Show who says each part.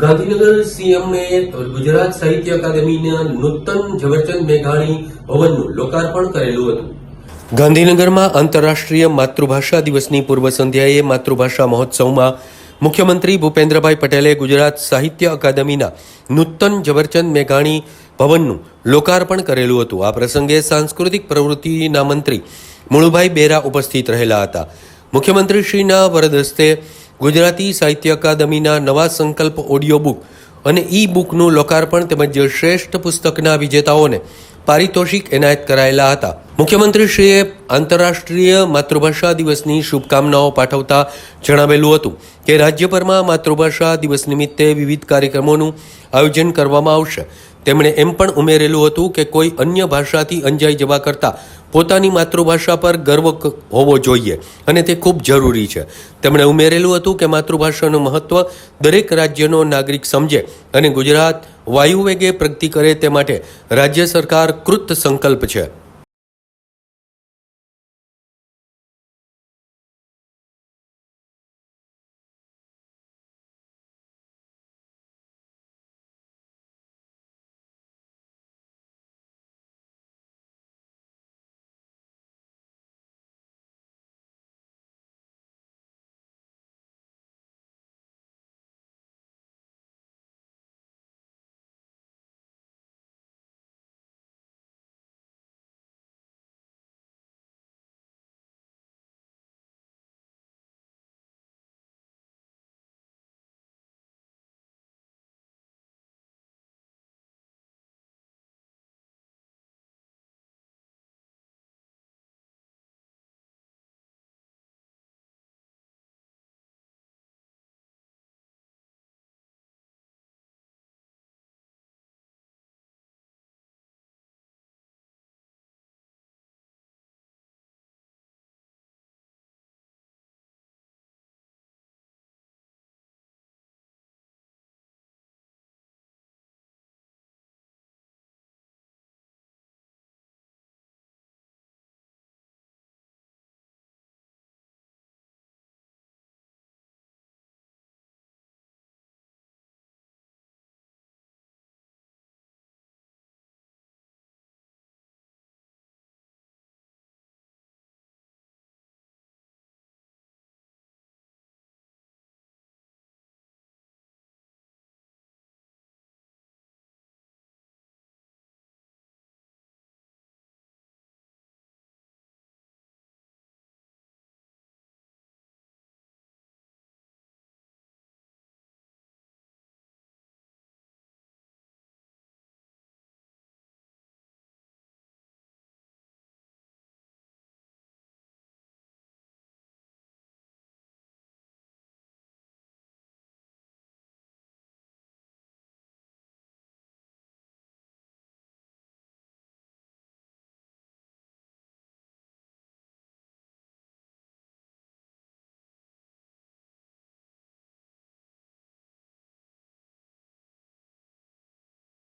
Speaker 1: ગાંધીનગર સીએમએ ગુજરાત સાહિત્ય અકાદમીના નૂતન ઝવેરચંદ મેઘાણી ભવનનું લોકાર્પણ કરેલું હતું. ગાંધીનગરમાં આંતરરાષ્ટ્રીય માતૃભાષા દિવસની પૂર્વ સંધ્યાએ માતૃભાષા મહોત્સવમાં મુખ્યમંત્રી ભૂપેન્દ્રભાઈ પટેલે ગુજરાત સાહિત્ય અકાદમીના નૂતન ઝવેરચંદ મેઘાણી ભવનનું લોકાર્પણ કરેલું હતું. આ પ્રસંગે સાંસ્કૃતિક પ્રવૃત્તિના મંત્રી મુળુભાઈ બેરા ઉપસ્થિત રહેલા હતા. મુખ્યમંત્રીશ્રીના વરદ હસ્તે ગુજરાતી સાહિત્ય અકાદમીના નવા સંકલ્પ ઓડિયો બુક અને ઈ બુકનું લોકાર્પણ તેમજ શ્રેષ્ઠ પુસ્તકના વિજેતાઓને પારિતોષિક એનાયત કરાયેલા હતા. મુખ્યમંત્રીશ્રીએ આંતરરાષ્ટ્રીય માતૃભાષા દિવસની શુભકામનાઓ પાઠવતા જણાવેલું હતું કે રાજ્યભરમાં માતૃભાષા દિવસ નિમિત્તે વિવિધ કાર્યક્રમોનું આયોજન કરવામાં આવશે. તેમણે એમ પણ ઉમેરેલું હતું કે કોઈ અન્ય ભાષાથી અંજાઈ જવા કરતાં પોતાની માતૃભાષા પર ગર્વ હોવો જોઈએ અને તે ખૂબ જરૂરી છે. તેમણે ઉમેરેલું હતું કે માતૃભાષાનું મહત્ત્વ દરેક રાજ્યનો નાગરિક સમજે અને ગુજરાત વાયુવેગે પ્રગતિ કરે તે માટે રાજ્ય સરકાર કૃત સંકલ્પ છે.